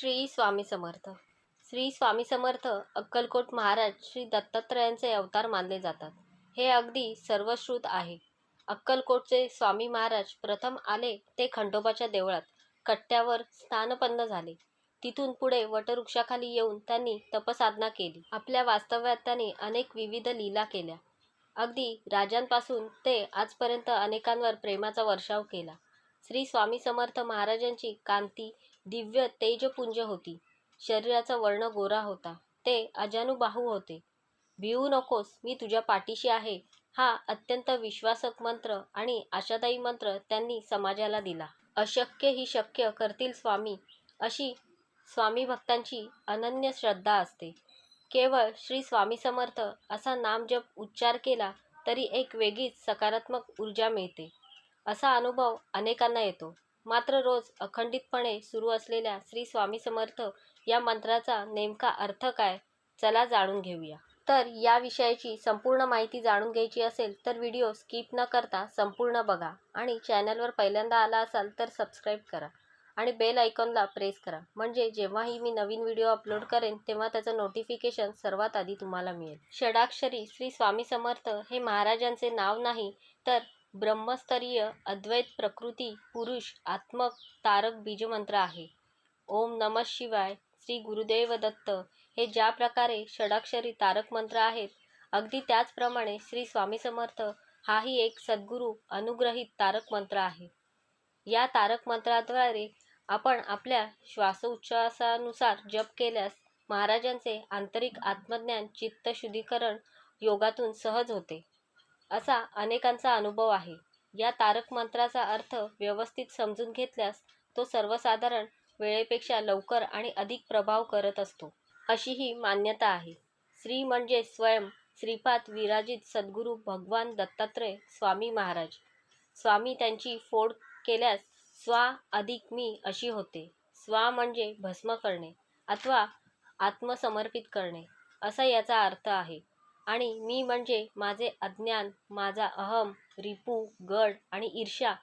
श्री स्वामी समर्थ. श्री स्वामी समर्थ अक्कलकोट महाराज श्री दत्तात्रयांचे अवतार मानले जातात. हे अगदी सर्वश्रुत आहे. अक्कलकोटचे स्वामी महाराज प्रथम आले ते खंडोबाच्या देवळात. कट्ट्यावर स्थानपन्न झाले. तिथून पुढे वटवृक्षाखाली येऊन त्यांनी तपसाधना केली. आपल्या वास्तव्यात त्यांनी अनेक विविध लीला केल्या. अगदी राजांपासून ते आजपर्यंत अनेकांवर प्रेमाचा वर्षाव केला. श्री स्वामी समर्थ महाराजांची कांती दिव्य तेजपुंज होती. शरीराचा वर्ण गोरा होता. ते अजानुबाहू होते. भिवू नकोस मी तुझ्या पाठीशी आहे. हा अत्यंत विश्वासक मंत्र आणि आशादायी मंत्र त्यांनी समाजाला दिला. अशक्य ही शक्य करतील स्वामी. अशी स्वामी भक्तांची अनन्य श्रद्धा असते. केवळ श्री स्वामी समर्थ असा नामजप उच्चार केला तरी एक वेगळीच सकारात्मक ऊर्जा मिळते. असा अनुभव अनेकांना येतो. मात्र रोज अखंडितपणे सुरू असलेल्या श्री स्वामी समर्थ या मंत्राचा नेमका अर्थ काय? चला जाणून घेऊया. तर या विषयाची संपूर्ण माहिती जाणून घ्यायची असेल तर व्हिडिओ स्किप न करता संपूर्ण बघा आणि चॅनलवर पहिल्यांदा आला असाल तर सबस्क्राईब करा आणि बेल आयकॉनला प्रेस करा. म्हणजे जेव्हाही मी नवीन व्हिडिओ अपलोड करेन तेव्हा त्याचं नोटिफिकेशन सर्वात आधी तुम्हाला मिळेल. षडाक्षरी श्री स्वामी समर्थ हे महाराजांचे नाव नाही तर ब्रह्मस्तरीय अद्वैत प्रकृती पुरुष आत्मक तारक बीजमंत्र आहे. ओम नम शिवाय श्री गुरुदेव दत्त हे ज्या प्रकारे षडाक्षरी तारक मंत्र आहेत अगदी त्याचप्रमाणे श्री स्वामी समर्थ हाही एक सद्गुरू अनुग्रहित तारक मंत्र आहे. या तारक मंत्राद्वारे आपण आपल्या श्वासोच्छ्वासानुसार जप केल्यास महाराजांचे आंतरिक आत्मज्ञान चित्तशुद्धीकरण योगातून सहज होते. असा अनेकांचा अनुभव आहे. या तारक मंत्राचा अर्थ व्यवस्थित समजून घेतल्यास तो सर्वसाधारण वेळेपेक्षा लवकर आणि अधिक प्रभाव करत असतो अशी ही मान्यता आहे. श्री म्हणजे स्वयं श्रीपाद विराजित सद्गुरू भगवान दत्तात्रय स्वामी महाराज. स्वामी त्यांची फोड केल्यास स्वा अधिक मी अशी होते. स्वा म्हणजे भस्म करणे अथवा आत्मसमर्पित करणे असा याचा अर्थ आहे. आणि मी म्हणजे माझे अज्ञान माझा अहम रिपू गड आणि ईर्ष्या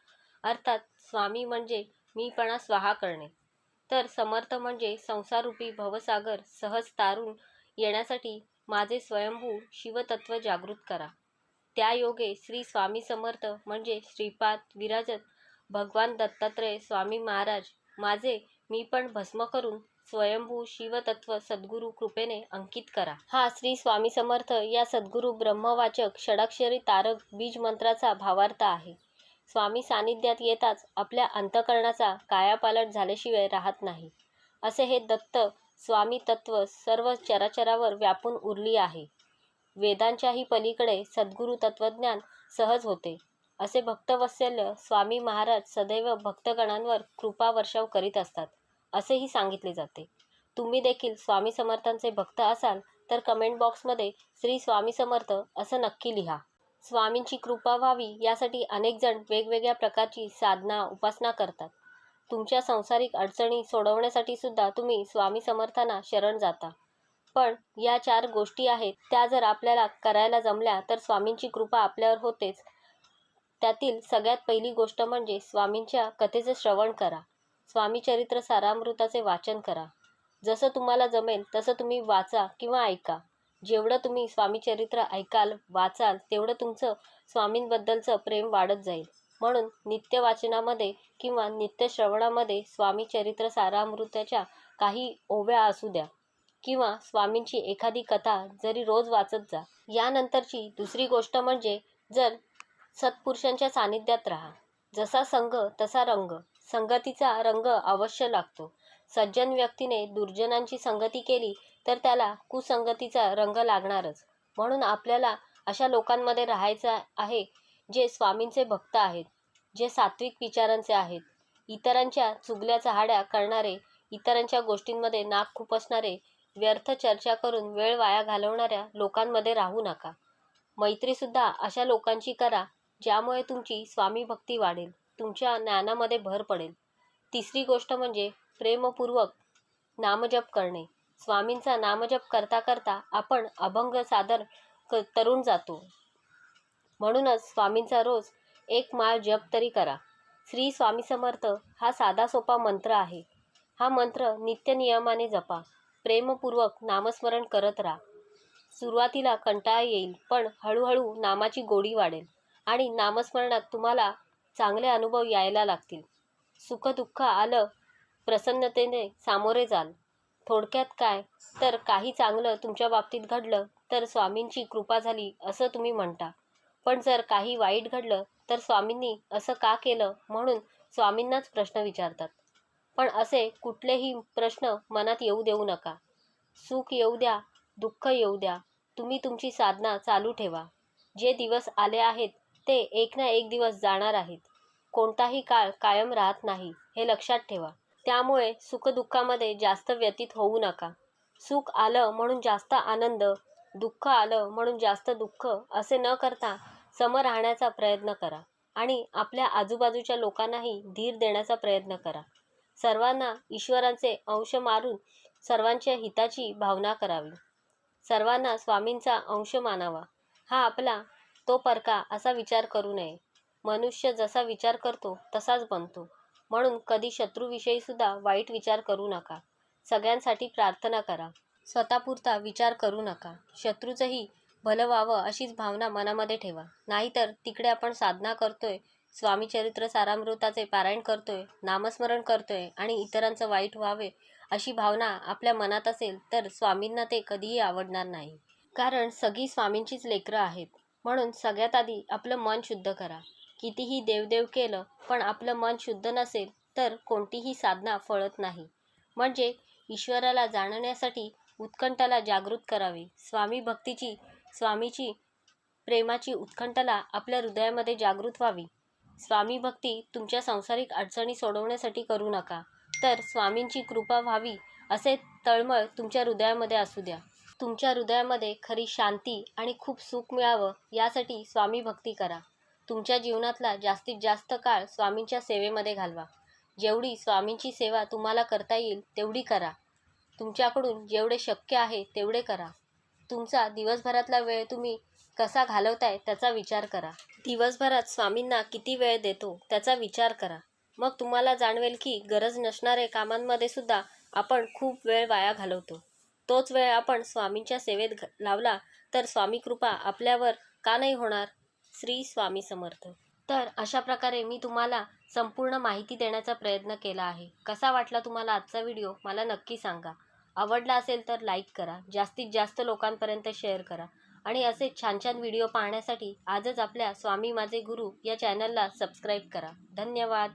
अर्थात स्वामी म्हणजे मीपणा स्वाहा करणे. तर समर्थ म्हणजे संसारूपी भवसागर सहज तारून येण्यासाठी माझे स्वयंभू शिवतत्व जागृत करा. त्या योगे श्री स्वामी समर्थ म्हणजे श्रीपाद विराजत भगवान दत्तात्रय स्वामी महाराज माझे मी पण भस्म करून स्वयंभू शिवतत्व सद्गुरू कृपेने अंकित करा. हा श्री स्वामी समर्थ या सद्गुरू ब्रह्मवाचक षडाक्षरी तारक बीज मंत्राचा भावार्थ आहे. स्वामी सानिध्यात येताच आपल्या अंतकरणाचा कायापालट झाल्याशिवाय राहत नाही. असे हे दत्त स्वामी तत्व सर्व चराचरावर व्यापून उरली आहे. वेदांच्याही पलीकडे सद्गुरू तत्वज्ञान सहज होते. असे भक्तवत्सल्य स्वामी महाराज सदैव भक्तगणांवर कृपा वर्षाव करीत असतात. असेही सांगितले जाते. तुम्ही देखील स्वामी समर्थांचे भक्त असाल तर कमेंट बॉक्समध्ये श्री स्वामी समर्थ असं नक्की लिहा. स्वामींची कृपा व्हावी यासाठी अनेक जण वेगवेगळ्या प्रकारची साधना उपासना करतात. तुमच्या संसारिक अडचणी सोडवण्यासाठी सुद्धा तुम्ही स्वामी समर्थांना शरण जाता. पण या चार गोष्टी आहेत त्या जर आपल्याला करायला जमल्या तर स्वामींची कृपा आपल्यावर होतेच. त्यातील सगळ्यात पहिली गोष्ट म्हणजे स्वामींच्या कथेचं श्रवण करा. स्वामी चरित्र सारामृताचे वाचन करा. जसं तुम्हाला जमेल तसं तुम्ही वाचा किंवा ऐका. जेवढं तुम्ही स्वामीचरित्र ऐकाल वाचाल तेवढं तुमचं स्वामींबद्दलचं प्रेम वाढत जाईल. म्हणून नित्य वाचनामध्ये किंवा नित्य श्रवणामध्ये स्वामीचरित्र सारामृताच्या काही ओव्या असू द्या किंवा स्वामींची एखादी कथा जरी रोज वाचत जा. यानंतरची दुसरी गोष्ट म्हणजे जर सत्पुरुषांच्या सानिध्यात राहा. जसा संघ तसा रंग. संगतीचा रंग अवश्य लागतो. सज्जन व्यक्तीने दुर्जनांची संगती केली तर त्याला कुसंगतीचा रंग लागणारच. म्हणून आपल्याला अशा लोकांमध्ये राहायचं आहे जे स्वामींचे भक्त आहेत जे सात्विक विचारांचे आहेत. इतरांच्या चुगल्या चहाड्या करणारे इतरांच्या गोष्टींमध्ये नाक खुपसणारे व्यर्थ चर्चा करून वेळ वाया घालवणाऱ्या लोकांमध्ये राहू नका. मैत्रीसुद्धा अशा लोकांची करा ज्यामुळे तुमची स्वामी भक्ती वाढेल. तुमच्या ज्ञानामध्ये भर पडेल. तिसरी गोष्ट म्हणजे प्रेमपूर्वक नामजप करणे. स्वामींचा नामजप करता करता आपण अभंग सादर क तरुण जातो. म्हणूनच स्वामींचा रोज एक माळ जप तरी करा. श्री स्वामी समर्थ हा साधा सोपा मंत्र आहे. हा मंत्र नित्यनियमाने जपा. प्रेमपूर्वक नामस्मरण करत राहा. सुरुवातीला कंटाळा येईल पण हळूहळू नामाची गोडी वाढेल आणि नामस्मरणात तुम्हाला चांगले अनुभव यायला लागतील. सुखदुःख आलं प्रसन्नतेने सामोरे जाल. थोडक्यात काय? तर काही चांगलं तुमच्या बाबतीत घडलं तर स्वामींची कृपा झाली असं तुम्ही म्हणता. पण जर काही वाईट घडलं तर स्वामींनी असं का केलं म्हणून स्वामींनाच प्रश्न विचारतात. पण असे कुठलेही प्रश्न मनात येऊ देऊ नका. सुख येऊ द्या दुःख येऊ द्या. तुम्ही तुमची साधना चालू ठेवा. जे दिवस आले आहेत ते एक ना एक दिवस जाणार आहेत. कोणताही काळ कायम राहत नाही हे लक्षात ठेवा. त्यामुळे सुखदुःखामध्ये जास्त व्यतीत होऊ नका. सुख आलं म्हणून जास्त आनंद दुःख आलं म्हणून जास्त दुःख असे न करता सम राहण्याचा प्रयत्न करा. आणि आपल्या आजूबाजूच्या लोकांनाही धीर देण्याचा प्रयत्न करा. सर्वांना ईश्वरांचे अंश मारून सर्वांच्या हिताची भावना करावी. सर्वांना स्वामींचा अंश मानावा. हा आपला तो परका असा विचार करू नये. मनुष्य जसा विचार करतो तसाच बनतो. म्हणून कधी शत्रूविषयी सुद्धा वाईट विचार करू नका. सगळ्यांसाठी प्रार्थना करा. स्वतःपुरता विचार करू नका. शत्रूचंही भलं व्हावं अशीच भावना मनामध्ये ठेवा. नाहीतर तिकडे आपण साधना करतोय स्वामीचरित्र सारामृताचे पारायण करतोय नामस्मरण करतोय आणि इतरांचं वाईट व्हावे अशी भावना आपल्या मनात असेल तर स्वामींना ते कधीही आवडणार नाही. कारण सगळी स्वामींचीच लेकरं आहेत. म्हणून सगळ्यात आधी आपलं मन शुद्ध करा. कितीही देवदेव केलं पण आपलं मन शुद्ध नसेल तर कोणतीही साधना फळत नाही. म्हणजे ईश्वराला जाणण्यासाठी उत्कंठाला जागृत करावे. स्वामी भक्तीची स्वामीची प्रेमाची उत्कंठाला आपल्या हृदयामध्ये जागृत व्हावी. स्वामी भक्ती तुमच्या सांसारिक अडचणी सोडवण्यासाठी करू नका. तर स्वामींची कृपा व्हावी असे तळमळ तुमच्या हृदयामध्ये असू द्या. तुमच्या हृदयामध्ये खरी शांती आणि खूप सुख मिळावं यासाठी स्वामी भक्ती करा. तुमच्या जीवनातला जास्तीत जास्त काळ स्वामींच्या सेवेमध्ये घालवा. जेवढी स्वामींची सेवा तुम्हाला करता येईल तेवढी करा. तुमच्याकडून जेवढे शक्य आहे तेवढे करा. तुमचा दिवसभरातला वेळ तुम्ही कसा घालवताय त्याचा विचार करा. दिवसभरात स्वामींना किती वेळ देतो त्याचा विचार करा. मग तुम्हाला जाणवेल की गरज नसणाऱ्या कामांमध्ये सुद्धा आपण खूप वेळ वाया घालवतो. तोच वेळ आपण स्वामींच्या सेवेत घ- लावला तर स्वामी कृपा आपल्यावर का नाही होणार? श्री स्वामी समर्थ. तर अशा प्रकारे मी तुम्हाला संपूर्ण माहिती देण्याचा प्रयत्न केला आहे. कसा वाटला तुम्हाला आजचा व्हिडिओ? मला नक्की सांगा. आवडला असेल तर लाईक करा. जास्तीत जास्त लोकांपर्यंत शेअर करा. आणि असे छान छान व्हिडिओ पाहण्यासाठी आजच आपल्या स्वामी माझे गुरु या चॅनलला सबस्क्राईब करा. धन्यवाद.